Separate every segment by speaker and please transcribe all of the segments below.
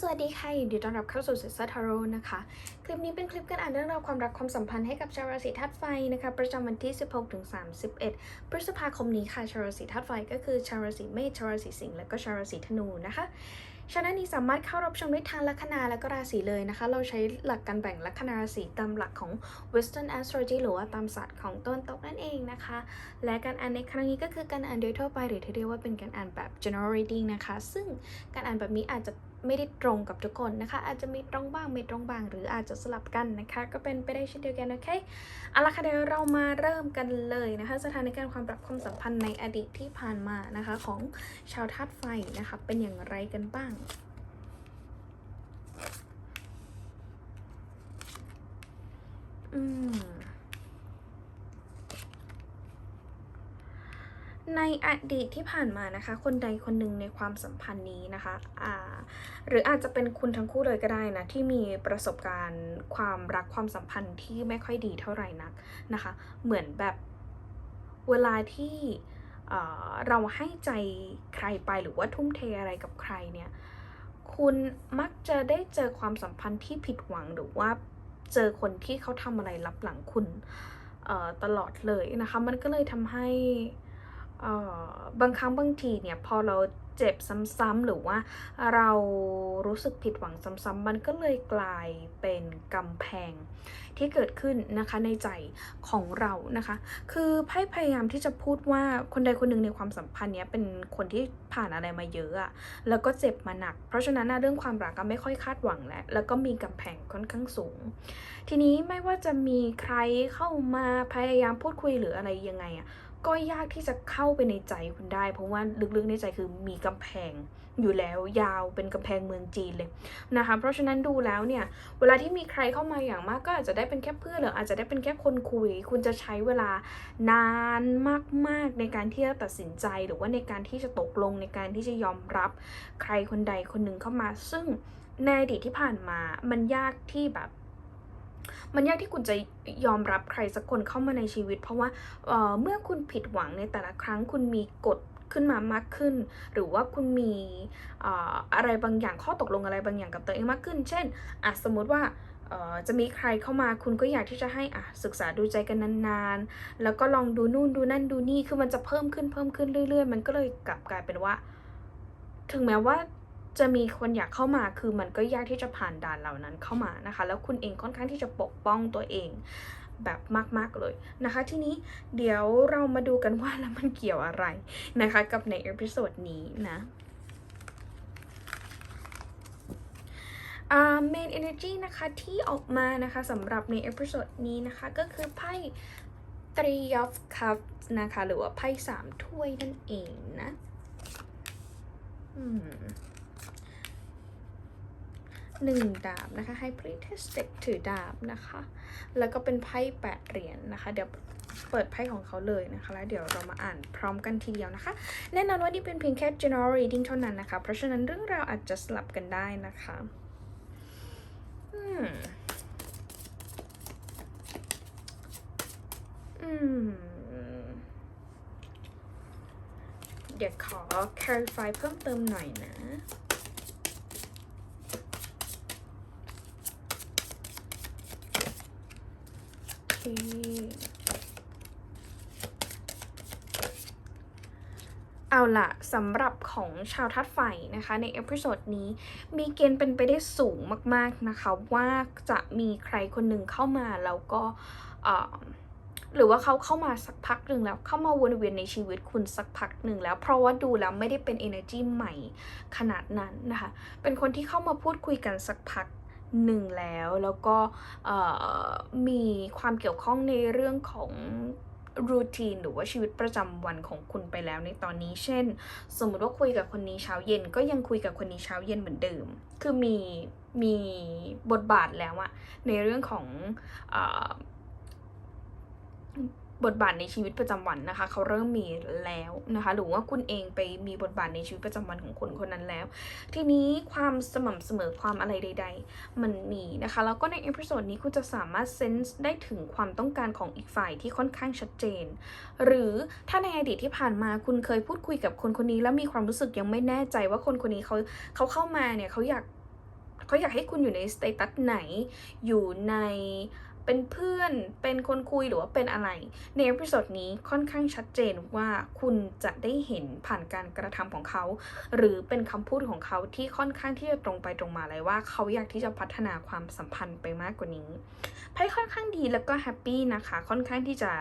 Speaker 1: สวัสดีค่ะยินดีต้อนรับเข้าสู่เซซัทาโร่นะคะ คลิปนี้เป็นคลิปการอ่านเรื่องราวความรักความสัมพันธ์ให้กับชาวราศีธาตุไฟนะคะ ประจำวันที่ 16ถึง31 พฤษภาคมนี้ค่ะ ชาวราศีธาตุไฟก็คือชาวราศีเมษชาวราศีสิงห์และก็ชาวราศีธนูนะคะชนะนี้สามารถเข้ารับชมได้ทางลัคนาและก็ราศีเลยนะคะ เราใช้หลักการแบ่งลัคนาราศีตามหลักของ Western Astrology หรือว่าตามศาสตร์ของต้นตกนั่นเองนะคะ และการอ่านในครั้งนี้ก็คือการอ่านโดยทั่วไปหรือที่เรียกว่าเป็นการอ่านแบบ general reading นะคะ ซึ่งการอ่านแบบนี้อาจจะ ไม่ได้ตรงกับทุกคนนะคะ อาจจะมีตรงบ้างไม่ตรงบ้าง หรืออาจจะสลับกันนะคะ ก็เป็นไปได้เช่นเดียวกันโอเคเอาละค่ะเดี๋ยวเรามาเริ่มกันเลยนะคะ สถานการณ์ความรักความสัมพันธ์ในอดีตที่ผ่านมานะคะ ของชาวธาตุไฟนะคะ เป็นอย่างไรกันบ้างอืม ในอดีตที่ผ่านมานะคะ คนใดคนหนึ่งในความสัมพันธ์นี้นะคะอ่าหรืออาจจะเป็นคุณทั้งคู่เลยก็ได้นะ ที่มีประสบการณ์ความรักความสัมพันธ์ที่ไม่ค่อยดีเท่าไหร่นักนะคะ เหมือนแบบเวลาที่เราให้ใจใครไปหรือว่าทุ่มเทอะไรกับใครเนี่ย คุณมักจะได้เจอความสัมพันธ์ที่ผิดหวังหรือว่าเจอคนที่เขาทำอะไรลับหลังคุณตลอดเลยนะคะ มันก็เลยทำให้ บางครั้งบางทีเนี่ยพอเราเจ็บซ้ำๆหรือว่าเรารู้สึกผิดหวังซ้ำๆมันก็เลยกลายเป็นกำแพงที่เกิดขึ้นนะคะในใจของเรานะคะ คือไพ่พยายามที่จะพูดว่าคนใดคนหนึ่งในความสัมพันธ์เนี้ยเป็นคนที่ผ่านอะไรมาเยอะอะแล้วก็เจ็บมาหนัก เพราะฉะนั้นเรื่องความรักก็ไม่ค่อยคาดหวังแล้ว แล้วก็มีกำแพงค่อนข้างสูง ทีนี้ไม่ว่าจะมีใครเข้ามาพยายามพูดคุยหรืออะไรยังไงอะ ก็ยากที่จะเข้าไปในใจคุณได้ เพราะว่าลึกๆในใจคือมีกำแพงอยู่แล้วยาวเป็นกำแพงเมืองจีนเลยนะคะเพราะฉะนั้นดูแล้วเนี่ยเวลาที่มีใครเข้ามาอย่างมากก็อาจจะได้เป็นแค่เพื่อนหรืออาจจะได้เป็นแค่คนคุย คุณจะใช้เวลานานมากๆในการที่จะตัดสินใจหรือว่าในการที่จะตกลงในการที่จะยอมรับ ใครคนใดคนหนึ่งเข้ามา ซึ่งในอดีตที่ผ่านมามันยากที่แบบ มันยากที่คุณจะยอมรับใครสักคนเข้ามาในชีวิต เพราะว่าเอ่อเมื่อคุณผิดหวังในแต่ละครั้งคุณมีกฎขึ้นมามากขึ้น หรือว่าคุณมีอ่ออะไรบางอย่างข้อตกลงอะไรบางอย่างกับตัวเองมากขึ้น เช่นอะสมมุติว่าเอ่อจะมีใครเข้ามาคุณก็อยากที่จะให้อะศึกษาดูใจกันนานๆ แล้วก็ลองดูนู่นดูนั่นดูนี่คือมันจะเพิ่มขึ้นเพิ่มขึ้นเรื่อย ๆ มันก็เลยกลับกลายเป็นว่า ถึงแม้ว่า จะมีคนอยากเข้ามาคือมันก็ยากที่จะผ่านด่านเหล่านั้นเข้ามานะคะ แล้วคุณเองค่อนข้างที่จะปกป้องตัวเองแบบมาก ๆ เลยนะคะ ทีนี้เดี๋ยวเรามาดูกันว่าแล้วมันเกี่ยวอะไรนะคะ กับในเอพิโซดนี้นะอ่า main energy นะคะที่ออกมานะคะสำหรับในเอพิโซดนี้นะคะ ก็คือไพ่ three of cups นะคะ หรือว่าไพ่สามถ้วยนั่นเองนะ อืม หนึ่งดาบนะคะให้ priestess เด็กถือดาบนะคะ แล้วก็เป็นไพ่แปดเหรียญนะคะ เดี๋ยวเปิดไพ่ของเขาเลยนะคะ แล้วเดี๋ยวเรามาอ่านพร้อมกันทีเดียวนะคะ แน่นอนว่านี่เป็นเพียงแค่ general reading เท่านั้นนะคะ เพราะฉะนั้นเรื่องราวอาจจะสลับกันได้นะคะอืมอืมเดี๋ยวขอ clarify เพิ่มเติมหน่อยนะ เคเอาล่ะสำหรับของชาวทัดไฟนะคะ ในเอพิโซดนี้มีเกณฑ์เป็นไปได้สูงมากๆนะคะว่าจะมีใครคนหนึ่งเข้ามาแล้วก็หรือว่าเขาเข้ามาสักพักหนึ่งแล้วเข้ามาวนเวียนในชีวิตคุณสักพักหนึ่งแล้ว เพราะว่าดูแล้วไม่ได้เป็น energy ใหม่ขนาดนั้นนะคะ เป็นคนที่เข้ามาพูดคุยกันสักพัก หนึ่งแล้ว แล้วก็มีความเกี่ยวข้องในเรื่องของรูทีนหรือว่าชีวิตประจำวันของคุณไปแล้วในตอนนี้ เช่น สมมุติว่าคุยกับคนนี้เช้าเย็น ก็ยังคุยกับคนนี้เช้าเย็นเหมือนเดิม คือมีมีบทบาทแล้วอะในเรื่องของอ บทบาทในชีวิตประจำวันนะคะ เขาเริ่มมีแล้วนะคะ หรือว่าคุณเองไปมีบทบาทในชีวิตประจำวันของคนคนนั้นแล้ว ทีนี้ความสม่ำเสมอความอะไรใด ๆ มันมีนะคะ แล้วก็ในเอพิโซดนี้คุณจะสามารถเซนส์ได้ถึงความต้องการของอีกฝ่ายที่ค่อนข้างชัดเจน หรือถ้าในอดีตที่ผ่านมาคุณเคยพูดคุยกับคนคนนี้ แล้วมีความรู้สึกยังไม่แน่ใจว่าคนคนนี้เขาเขาเข้ามาเนี่ยเขาอยากเขาอยากให้คุณอยู่ในสเตตัสไหน อยู่ใน เป็นเพื่อน เป็นคนคุยหรือว่าเป็นอะไร ในเอพิโซดนี้ค่อนข้างชัดเจนว่าคุณจะได้เห็นผ่านการกระทำของเขา หรือเป็นคำพูดของเขาที่ค่อนข้างที่จะตรงไปตรงมาเลยว่า เขาอยากที่จะพัฒนาความสัมพันธ์ไปมากกว่านี้ไพ่ค่อนข้างดีแล้วก็แฮปปี้นะคะ ค่อนข้างที่จะ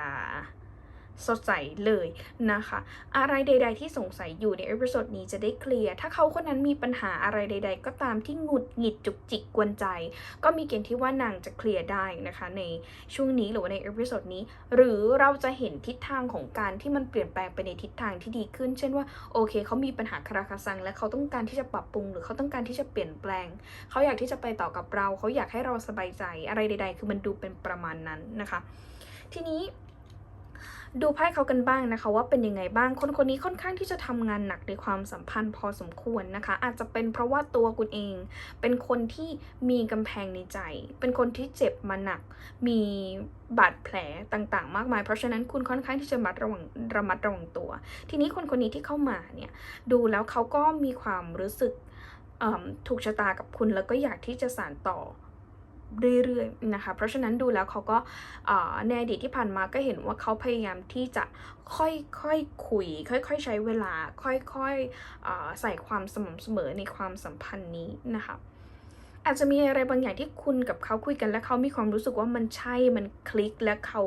Speaker 1: สดใสเลยนะคะ อะไรใด ๆ ที่สงสัยอยู่ในเอพิโซดนี้จะได้เคลียร์ ถ้าเขาคนนั้นมีปัญหาอะไรใด ๆ ก็ตามที่หงุดหงิดจุกจิกกวนใจ ก็มีเกณฑ์ที่ว่านางจะเคลียร์ได้นะคะในช่วงนี้หรือว่าในเอพิโซดนี้ หรือเราจะเห็นทิศทางของการที่มันเปลี่ยนแปลงไปในทิศทางที่ดีขึ้น เช่นว่าโอเคเขามีปัญหาคาราคาซัง และเขาต้องการที่จะปรับปรุง หรือเขาต้องการที่จะเปลี่ยนแปลง เขาอยากที่จะไปต่อกับเรา เขาอยากให้เราสบายใจ อะไรใด ๆ คือมันดูเป็นประมาณนั้นนะคะ ทีนี้ ดูไพ่เขากันบ้างนะคะ ว่าเป็นยังไงบ้างคนคนนี้ค่อนข้างที่จะทำงานหนักในความสัมพันธ์พอสมควรนะคะ อาจจะเป็นเพราะว่าตัวคุณเอง เป็นคนที่มีกำแพงในใจ เป็นคนที่เจ็บมาหนัก มีบาดแผลต่างๆ มากมาย เพราะฉะนั้นคุณค่อนข้างที่จะมัดระวังระมัดระวังตัว ทีนี้คนคนนี้ที่เข้ามาเนี่ยดูแล้วเขาก็มีความรู้สึกถูกชะตากับคุณแล้วก็อยากที่จะสานต่อ เรื่อยๆนะคะ เพราะฉะนั้นดูแล้วเขาก็ในอดีตที่ผ่านมาก็เห็นว่าเขาพยายามที่จะค่อยๆคคุย ค่อยๆใช้เวลา ค่อยๆใส่ความสม่ำเสมอในความสัมพันธ์นี้นะคะ อาจจะมีอะไรบางอย่างที่คุณกับเขาคุยกันและเขามีความรู้สึกว่ามันใช่มันคลิกและเขา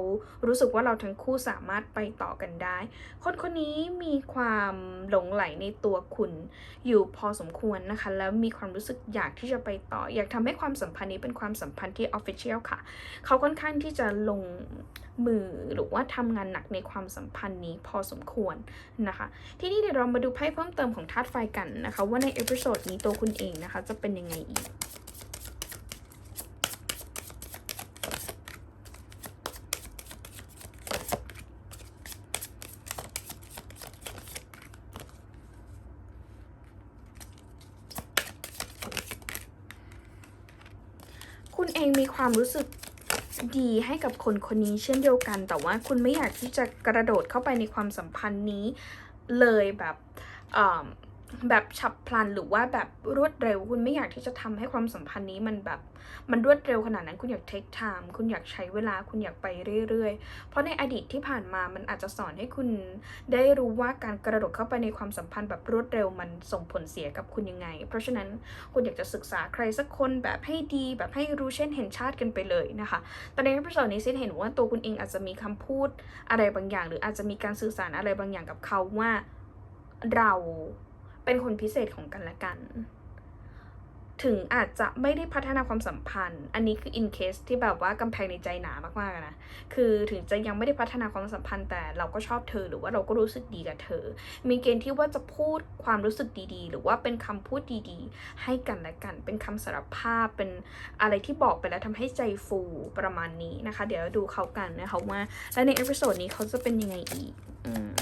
Speaker 1: รู้สึกว่าเราทั้งคู่สามารถไปต่อกันได้ คนคนนี้มีความหลงไหลในตัวคุณอยู่พอสมควรนะคะ แล้วมีความรู้สึกอยากที่จะไปต่อ อยากทำให้ความสัมพันธ์นี้เป็นความสัมพันธ์ที่ออฟฟิเชียลค่ะ เขาค่อนข้างที่จะลงมือหรือว่าทำงานหนักในความสัมพันธ์นี้พอสมควรนะคะ ทีนี้เดี๋ยวเรามาดูไพ่เพิ่มเติมของธาตุไฟกันนะคะ ว่าในเอพิโซดนี้ตัวคุณเองนะคะ จะเป็นยังไงอีก งมีความรู้สึกดีให้กับคนคนนี้เช่นเดียวกัน แต่ว่าคุณไม่อยากที่จะกระโดดเข้าไปในความสัมพันธ์นี้เลยแบบอืม แบบฉับพลันหรือว่าแบบรวดเร็ว คุณไม่อยากที่จะทำให้ความสัมพันธ์นี้มันแบบมันรวดเร็วขนาดนั้น คุณอยาก take time คุณอยากใช้เวลา คุณอยากไปเรื่อยๆ เพราะในอดีตที่ผ่านมามันอาจจะสอนให้คุณได้รู้ว่าการกระโดดเข้าไปในความสัมพันธ์แบบรวดเร็วมันส่งผลเสียกับคุณยังไง เพราะฉะนั้นคุณอยากจะศึกษาใครสักคนแบบให้ดีแบบให้รู้เช่นเห็นชาติกันไปเลยนะคะแต่ในเอพิโซดนี้ซินเห็นว่าตัวคุณเองอาจจะมีคำพูดอะไรบางอย่าง หรืออาจจะมีการสื่อสารอะไรบางอย่างกับเขาว่าเรา เป็นคนพิเศษของกันและกัน ถึงอาจจะไม่ได้พัฒนาความสัมพันธ์ อันนี้คือ in case ที่แบบว่ากำแพงในใจหนามากๆนะ คือถึงจะยังไม่ได้พัฒนาความสัมพันธ์แต่เราก็ชอบเธอหรือว่าเราก็รู้สึกดีกับเธอ มีเกณฑ์ที่ว่าจะพูดความรู้สึกดีๆ หรือว่าเป็นคำพูดดีๆ ให้กันและกัน เป็นคำสารภาพ เป็นอะไรที่บอกไปแล้วทำให้ใจฟูประมาณนี้นะคะ เดี๋ยวดูเขากันนะคะว่า และในเอพิโซดนี้เขาจะเป็นยังไงอีก อืม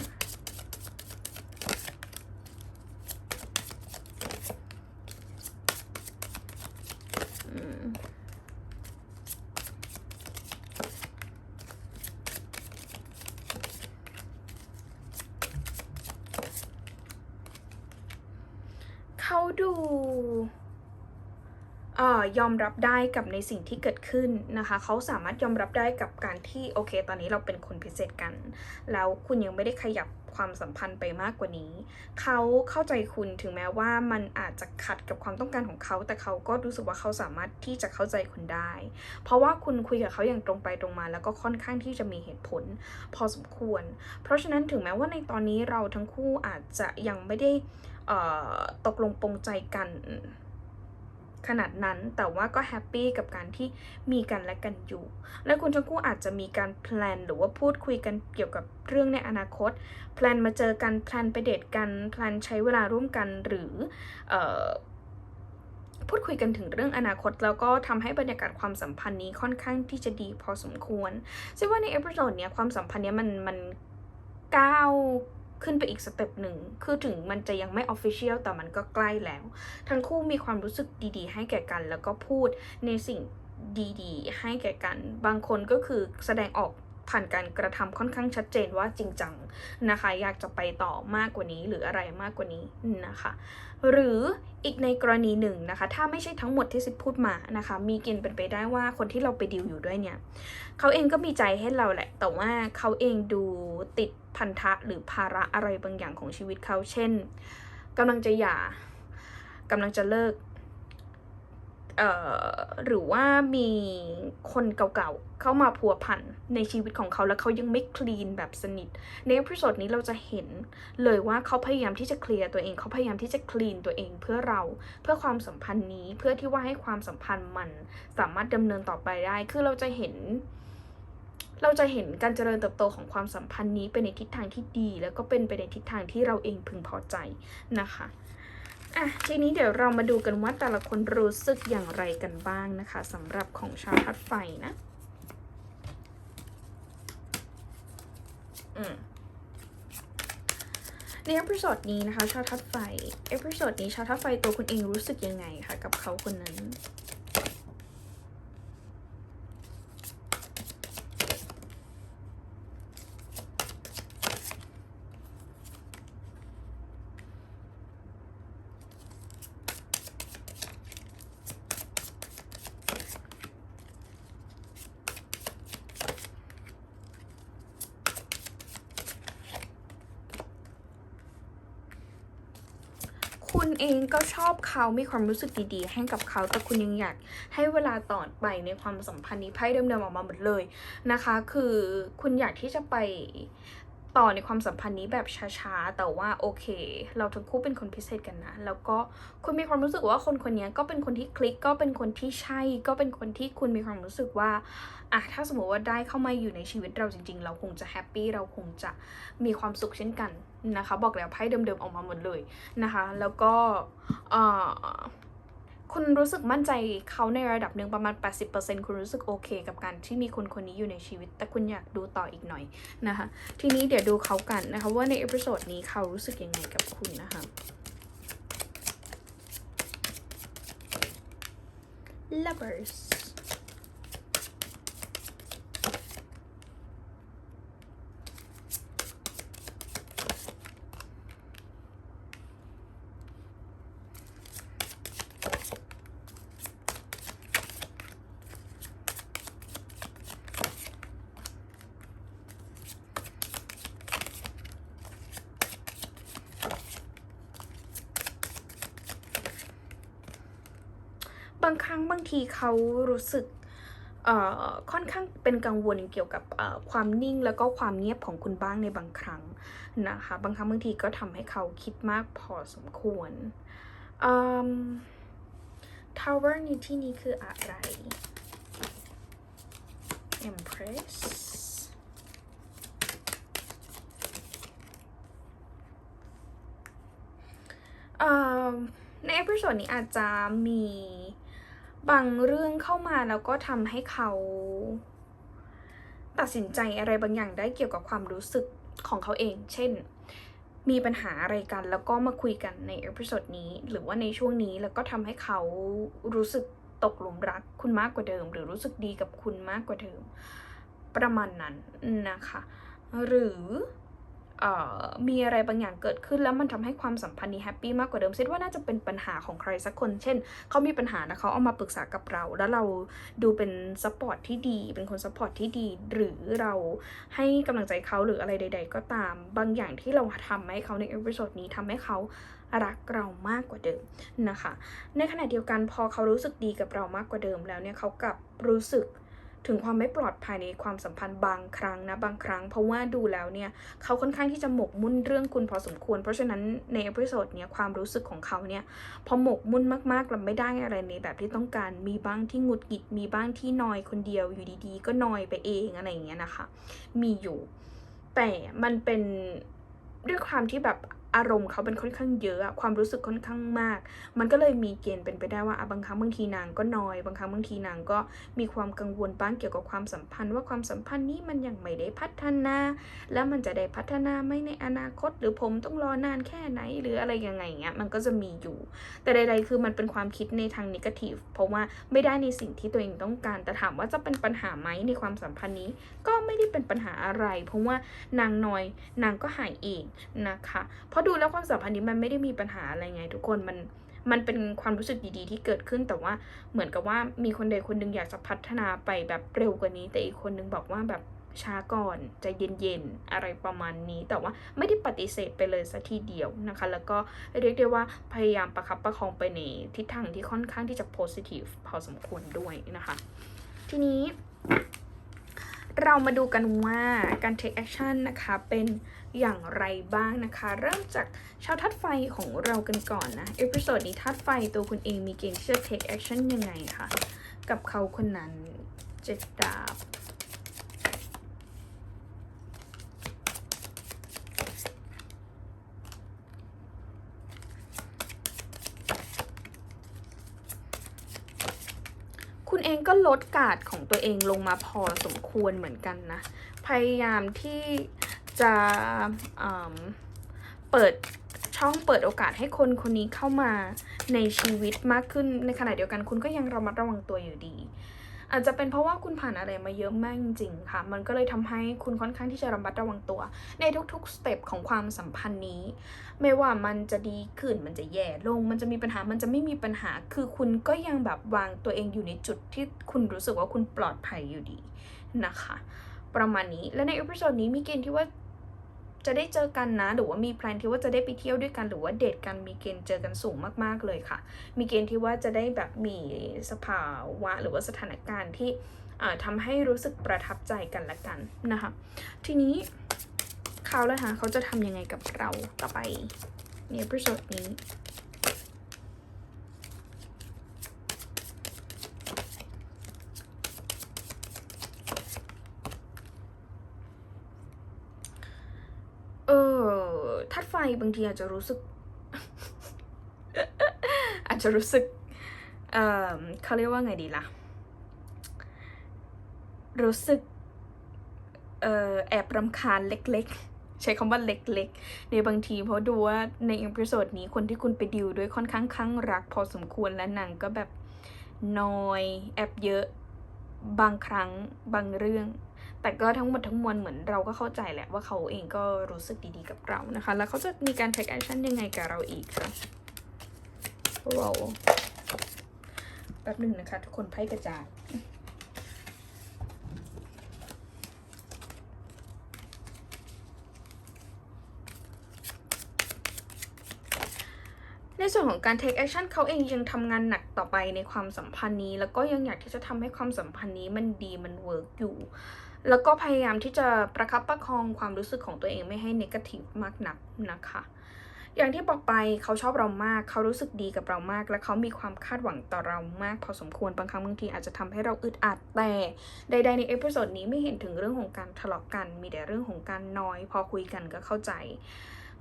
Speaker 1: อืม เขาดูเอ่อยอ มรับได้กับในสิ่งที่เกิดขึ้นนะคะ เขาสามารถยอมรับได้กับการที่โอเค ตอนนี้เราเป็นคนพิเศษกัน แล้วคุณยังไม่ได้ขยับความสัมพันธ์ไปมากกว่านี้ เขาเข้าใจคุณถึงแม้ว่ามันอาจจะขัดกับความต้องการของเขา แต่เขาก็รู้สึกว่าเขาสามารถที่จะเข้าใจคุณได้ เพราะว่าคุณคุยกับเขาอย่างตรงไปตรงมา แล้วก็ค่อนข้างที่จะมีเหตุผล พอสมควร เพราะฉะนั้นถึงแม้ว่าในตอนนี้เราทั้งคู่อาจจะยังไม่ได้ตกลงปรงใจกัน ขนาดนั้นแต่ว่าก็แฮปปี้กับการที่มีกันและกันอยู่ และคุณทั้งคู่อาจจะมีการแพลนหรือว่าพูดคุยกันเกี่ยวกับเรื่องในอนาคตแพลนมาเจอกันแพลนไปเดทกันแพลนใช้เวลาร่วมกันหรืออพูดคุยกันถึงเรื่องอนาคต แล้วก็ทำให้บรรยากาศความสัมพันธ์นี้ค่อนข้างที่จะดีพอสมควรซึ่งว่าในเอพิโซดเนี้ยความสัมพันธ์เนี้ยมันมันก้าว ขึ้นไปอีกสเต็ปหนึ่ง คือถึงมันจะยังไม่ออฟฟิเชียลแต่มันก็ใกล้แล้ว ทั้งคู่มีความรู้สึกดี ๆ ให้แก่กัน แล้วก็พูดในสิ่งดี ๆ ให้แก่กัน บางคนก็คือแสดงออกผ่านการกระทำค่อนข้างชัดเจนว่าจริงจังนะคะ อยากจะไปต่อมากกว่านี้หรืออะไรมากกว่านี้นะคะ หรืออีกในกรณีหนึ่งนะคะ ถ้าไม่ใช่ทั้งหมดที่ซิดพูดมานะคะ มีเกณฑ์เป็นไปได้ว่าคนที่เราไปดิวอยู่ด้วยเนี่ยเขาเองก็มีใจให้เราแหละ แต่ว่าเขาเองดูติดพันธะหรือภาระอะไรบางอย่างของชีวิตเขาเช่นกำลังจะหย่ากำลังจะเลิก หรือว่ามีคนเก่าๆ เข้ามาพัวพันในชีวิตของเขาแล้วเขายังไม่คลีนแบบสนิท ในเอพิโซดนี้เราจะเห็นเลยว่าเขาพยายามที่จะเคลียร์ตัวเอง เขาพยายามที่จะคลีนตัวเองเพื่อเราเพื่อความสัมพันธ์นี้เพื่อที่ว่าให้ความสัมพันธ์มันสามารถดำเนินต่อไปได้ คือเราจะเห็น เราจะเห็นการเจริญเติบโตของความสัมพันธ์นี้ไปในทิศทางที่ดี แล้วก็เป็นไปในทิศทางที่เราเองพึงพอใจนะคะ อะทีนี้เดี๋ยวเรามาดูกันว่าแต่ละคนรู้สึกอย่างไรกันบ้างนะคะสำหรับของชาวทัดไฟนะ อืมในเอพิโซดนี้นะคะชาวทัดไฟ เอพิโซดนี้ชาวทัดไฟตัวคุณเองรู้สึกยังไงคะกับเขาคนนั้น คุณเองก็ชอบ เขามีความรู้สึกดีๆ ให้กับเขา แต่คุณยังอยากให้เวลาต่อไปในความสัมพันธ์นี้ไพ่เดิมๆออกมาหมดเลยนะคะ คือคุณอยากที่จะไป ต่อในความสัมพันธ์นี้แบบช้าๆ แต่ว่าโอเค เราทั้งคู่เป็นคนพิเศษกันนะ แล้วก็คุณมีความรู้สึกว่าคนคนนี้ก็เป็นคนที่คลิกก็เป็นคนที่ใช่ ก็เป็นคนที่คุณมีความรู้สึกว่าอะถ้าสมมติว่าได้เข้ามาอยู่ในชีวิตเราจริงๆ เราคงจะแฮปปี้เราคงจะมีความสุขเช่นกันนะคะ บอกแล้วไพ่เดิมๆออกมาหมดเลยนะคะ แล้วก็เอ่อ คุณรู้สึกมั่นใจเขาในระดับหนึ่งประมาณ 80%คุณรู้สึกโอเค กับการที่มีคนคนนี้อยู่ในชีวิต แต่คุณอยากดูต่ออีกหน่อยนะคะ ทีนี้เดี๋ยวดูเขากันนะคะ ว่าในเอพิโซดนี้เขารู้สึกยังไงกับคุณนะคะ lovers บางครั้งบาง ทีเขารู้สึกค่อนข้างเป็นกังวลเกี่ยวกับความนิ่งแล้วก็ความเงียบของคุณบ้างในบางครั้งนะคะ บางครั้งบางทีก็ทำให้เขาคิดมากพอสมควร Tower ในที่นี้คืออะไร Empress ในเอพิโซดนี้อาจจะมี บางเรื่องเข้ามาแล้วก็ทำให้เขา ตัดสินใจอะไรบางอย่างได้เกี่ยวกับความรู้สึกของเขาเอง เช่น มีปัญหาอะไรกัน แล้วก็มาคุยกันในเอพิโซดนี้ หรือว่าในช่วงนี้แล้วก็ทำให้เขารู้สึกตกหลุมรักคุณมากกว่าเดิม หรือรู้สึกดีกับคุณมากกว่าเดิม ประมาณนั้นนะคะ หรือเอ่อ มีอะไรบางอย่างเกิดขึ้นแล้วมันทำให้ความสัมพันธ์นี้แฮปปี้มากกว่าเดิมเซตว่าน่าจะเป็นปัญหาของใครสักคน เช่นเขามีปัญหาแล้วเขาเอามาปรึกษากับเรา แล้วเราดูเป็นซัพพอร์ตที่ดี เป็นคนซัพพอร์ตที่ดี หรือเราให้กำลังใจเขาหรืออะไรใด ๆ ก็ตาม บางอย่างที่เราทำให้เขาในเอพิโซดนี้ทำให้เขารักเรามากกว่าเดิมนะคะ ในขณะเดียวกันพอเขารู้สึกดีกับเรามากกว่าเดิมแล้วเนี่ยเขากลับรู้สึก ถึงความไม่ปลอดภัยในความสัมพันธ์บางครั้งนะบางครั้ง เพราะว่าดูแล้วเนี่ยเขาค่อนข้างที่จะหมกมุ่นเรื่องคุณพอสมควร เพราะฉะนั้นในเอพิโซดเนี้ยความรู้สึกของเขาเนี่ยพอหมกมุ่นมากๆแล้วไม่ได้อะไรในแบบที่ต้องการมีบ้างที่หงุดหงิดมีบ้างที่นอยคนเดียวอยู่ดีๆ ก็นอยไปเองอะไรอย่างเงี้ยนะคะ มีอยู่ แต่มันเป็นด้วยความที่แบบ อารมณ์เขาเป็นค่อนข้างเยอะอะความรู้สึกค่อนข้างมาก มันก็เลยมีเกณฑ์เป็นไปได้ว่าบางครั้งบางทีนางก็นอย บางครั้งบางทีนางก็มีความกังวลบ้างเกี่ยวกับความสัมพันธ์ ว่าความสัมพันธ์นี้มันยังไม่ได้พัฒนา แล้วมันจะได้พัฒนาไหมในอนาคต หรือผมต้องรอนานแค่ไหนหรืออะไรยังไงเงี้ยมันก็จะมีอยู่ แต่ใด ๆ คือมันเป็นความคิดในทางนิเกทีฟเพราะว่าไม่ได้ในสิ่งที่ตัวเองต้องการ แต่ถามว่าจะเป็นปัญหาไหมในความสัมพันธ์นี้ ก็ไม่ได้เป็นปัญหาอะไร เพราะว่านางนอยนางก็หายเองนะคะเพราะดูแล้วความสัมพันธ์นี้มันไม่ได้มีปัญหาอะไรไง ทุกคนมันมันเป็นความรู้สึกดีๆ ที่เกิดขึ้นแต่ว่าเหมือนกับว่ามีคนใดคนหนึ่งอยากจะพัฒนาไปแบบเร็วกว่านี้ แต่อีกคนนึงบอกว่าแบบช้าก่อนใจเย็นๆ อะไรประมาณนี้ แต่ว่าไม่ได้ปฏิเสธไปเลยสัทีเดียวนะคะ แล้วก็เรียกได้ว่าพยายามประคับประคองไปในทิศทางที่ค่อนข้างที่จะ positive พอสมควรด้วยนะคะ ทีนี้ เรามาดูกันว่าการ take action นะคะ เป็น อย่างไรบ้างนะคะ เริ่มจากชาวทัดไฟของเรากันก่อนนะเอพิโซดนี้ทัดไฟตัวคุณเองมีเกณฑ์ที่จะ take action ยังไงคะกับเขาคนนั้นเจ็ดดาบคุณเองก็ลดการ์ดของตัวเองลงมาพอสมควรเหมือนกันนะ พยายามที่ จะเปิดช่องเปิดโอกาสให้คนคนนี้เข้ามาในชีวิตมากขึ้นในขณะเดียวกันคุณก็ยังระมัดระวังตัวอยู่ดี อาจจะเป็นเพราะว่าคุณผ่านอะไรมาเยอะมากจริงๆค่ะ มันก็เลยทำให้คุณค่อนข้างที่จะระมัดระวังตัว ในทุกๆสเต็ปของความสัมพันธ์นี้ ไม่ว่ามันจะดีขึ้นมันจะแย่ลง มันจะมีปัญหามันจะไม่มีปัญหา คือคุณก็ยังแบบวางตัวเองอยู่ในจุดที่คุณรู้สึกว่าคุณปลอดภัยอยู่ดีนะคะ ประมาณนี้และในเอพิโซดนี้มีเกณฑ์ที่ว่า จะได้เจอกันนะ หรือว่ามีแพลนที่ว่าจะได้ไปเที่ยวด้วยกัน หรือว่าเดทกันมีเกณฑ์เจอกันสูงมากๆเลยค่ะ มีเกณฑ์ที่ว่าจะได้แบบมีสภาวะหรือว่าสถานการณ์ที่อ่าทำให้รู้สึกประทับใจกันละกันนะคะ ทีนี้เขาแล้วค่ะเขาจะทำยังไงกับเราต่อไปในเอพิโซดนี้ออ ธาตุไฟบางทีอาจจะรู้สึก อาจจะรู้สึกเออเขาเรียกว่าไงดีล่ะ รู้สึกเออแอบรำคาญเล็กๆ ใช้คำว่าเล็กๆ ในบางทีเพราะดูว่าในเอพิโซดนี้คนที่คุณไปดิวด้วยค่อนข้างข้างรัก พอสมควรและนางก็แบบนอย แอบเยอะบางครั้งบางเรื่อง แต่ก็ทั้งหมดทั้งมวลเหมือนเราก็เข้าใจแหละว่าเขาเองก็รู้สึกดีๆกับเรานะคะ แล้วเขาจะมีการ take action ยังไงกับเราอีกคะเราแป๊บหนึ่งนะคะ ทุกคนไพ่กระจายในส่วนของการ take action เขาเองยังทำงานหนักต่อไปในความสัมพันธ์นี้ แล้วก็ยังอยากที่จะทำให้ความสัมพันธ์นี้มันดีมันเวิร์กอยู่ แล้วก็พยายามที่จะประคับประคองความรู้สึกของตัวเองไม่ให้ negative มากนักนะคะ อย่างที่บอกไปเขาชอบเรามาก เขารู้สึกดีกับเรามาก และเขามีความคาดหวังต่อเรามาก พอสมควรบางครั้งบางทีอาจจะทำให้เราอึดอัดแต่ใดๆในเอพิโซดนี้ไม่เห็นถึงเรื่องของการทะเลาะกัน มีแต่เรื่องของการนอย พอคุยกันก็เข้าใจ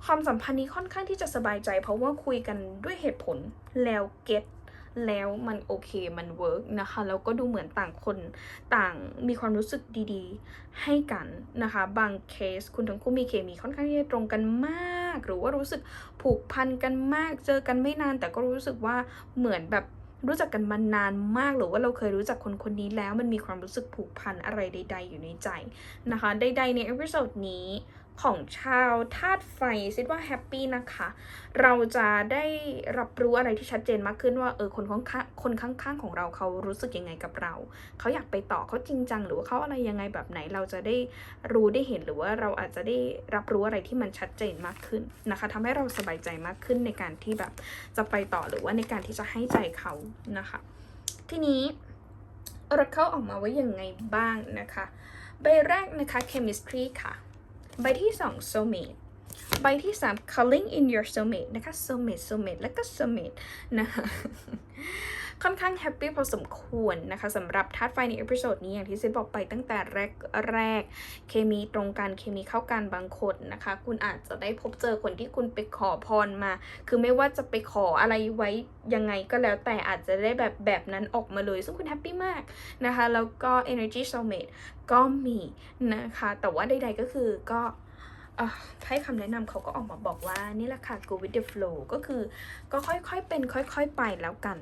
Speaker 1: ความสัมพันธ์นี้ค่อนข้างที่จะสบายใจ เพราะว่าคุยกันด้วยเหตุผลแล้วเก็ต แล้วมันโอเคมันเวิร์กนะคะแล้วก็ดูเหมือนต่างคนต่างมีความรู้สึกดีๆ ให้กันนะคะ บางเคสคุณทั้งคู่มีเคมีค่อนข้างที่จะตรงกันมาก หรือว่ารู้สึกผูกพันกันมาก เจอกันไม่นาน แต่ก็รู้สึกว่าเหมือนแบบรู้จักกันมานานมากหรือว่าเราเคยรู้จักคนคนนี้แล้วมันมีความรู้สึกผูกพันอะไรใด ๆ อยู่ในใจนะคะ ใด ๆ ในเอพิโซดนี้ ของชาวธาตุไฟคิดว่าแฮปปี้นะคะ เราจะได้รับรู้อะไรที่ชัดเจนมากขึ้นว่าเออคนข้างคนข้างๆของเราเขารู้สึกยังไงกับเรา เขาอยากไปต่อเขาจริงจัง หรือว่าเขาอะไรยังไงแบบไหนเราจะได้รู้ได้เห็นหรือว่าเราอาจจะได้รับรู้อะไรที่มันชัดเจนมากขึ้นนะคะทำให้เราสบายใจมากขึ้นในการที่แบบจะไปต่อหรือว่าในการที่จะให้ใจเขานะคะ ทีนี้ Oracle ออกมาไว้ยังไงบ้างนะคะใบแรกนะคะ chemistry ค่ะ ใบที่2 soulmate ใบที่3 calling in your soulmate นะคะ soulmate soulmate แล้วก็ soulmate นะคะ ค่อนข้างแฮปปี้พอสมควรนะคะสำหรับธาตุไฟในเอพิโซดนี้อย่างที่เซนบอกไปตั้งแต่แรกแรก เคมีตรงกันเคมีเข้ากันบางคนนะคะ คุณอาจจะได้พบเจอคนที่คุณไปขอพรมา คือไม่ว่าจะไปขออะไรไว้ยังไงก็แล้วแต่อาจจะได้แบบแบบนั้นออกมาเลย ซึ่งคุณแฮปปี้มากนะคะ แล้วก็ energy soulmate ก็มีนะคะ แต่ว่าใดๆก็คือก็ ให้คำแนะนำเขาก็ออกมาบอกว่านี่แหละค่ะ go with the flow ก็คือก็ค่อยๆเป็นค่อยๆไปแล้วกัน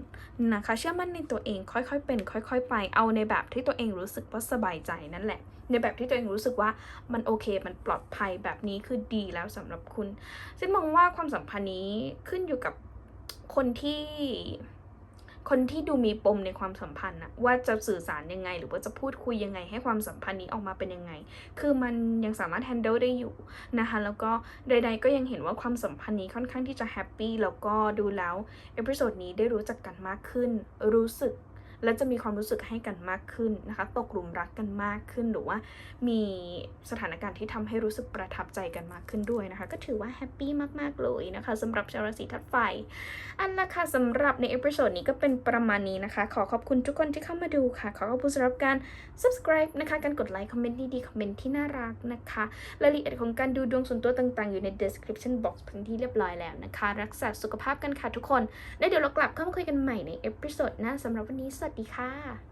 Speaker 1: นะคะเชื่อมั่นในตัวเองค่อยๆเป็น ค่อย ๆ ไปเอาในแบบที่ตัวเองรู้สึกว่าสบายใจนั่นแหละ ในแบบที่ตัวเองรู้สึกว่ามันโอเคมันปลอดภัยแบบนี้คือดีแล้วสำหรับคุณซึ่งมองว่าความสัมพันธ์นี้ขึ้นอยู่กับคนที่ คนที่ดูมีปมในความสัมพันธ์อะว่าจะสื่อสารยังไง หรือว่าจะพูดคุยยังไง ให้ความสัมพันธ์นี้ออกมาเป็นยังไง คือมันยังสามารถแฮนเดิลได้อยู่นะคะแล้วก็ใด ๆ ก็ยังเห็นว่าความสัมพันธ์นี้ค่อนข้างที่จะแฮปปี้แล้วก็ดูแล้วเอพิโซดนี้ได้รู้จักกันมากขึ้น รู้สึก และจะมีความรู้สึกให้กันมากขึ้นนะคะ ตกหลุมรักกันมากขึ้นหรือว่ามีสถานการณ์ที่ทำให้รู้สึกประทับใจกันมากขึ้นด้วยนะคะ ก็ถือว่าแฮปปี้มากๆเลยนะคะสำหรับชาวราศีธาตุไฟ อันละค่ะสำหรับในเอพิโซดนี้ก็เป็นประมาณนี้นะคะ ขอขอบคุณทุกคนที่เข้ามาดูค่ะ ขอขอบคุณสำหรับการ subscribe นะคะ การกดไลค์คอมเมนต์ดีๆคอมเมนต์ที่น่ารักนะคะรายละเอียดของการดูดวงส่วนตัวต่าง ๆ อยู่ใน description box เป็นที่เรียบร้อยแล้วนะคะ รักษาสุขภาพกันค่ะทุกคน แล้วเดี๋ยวเรากลับเข้ามาคุยกันใหม่ในเอพิโซดหน้าสำหรับวันนี้สวัสดีค่ะ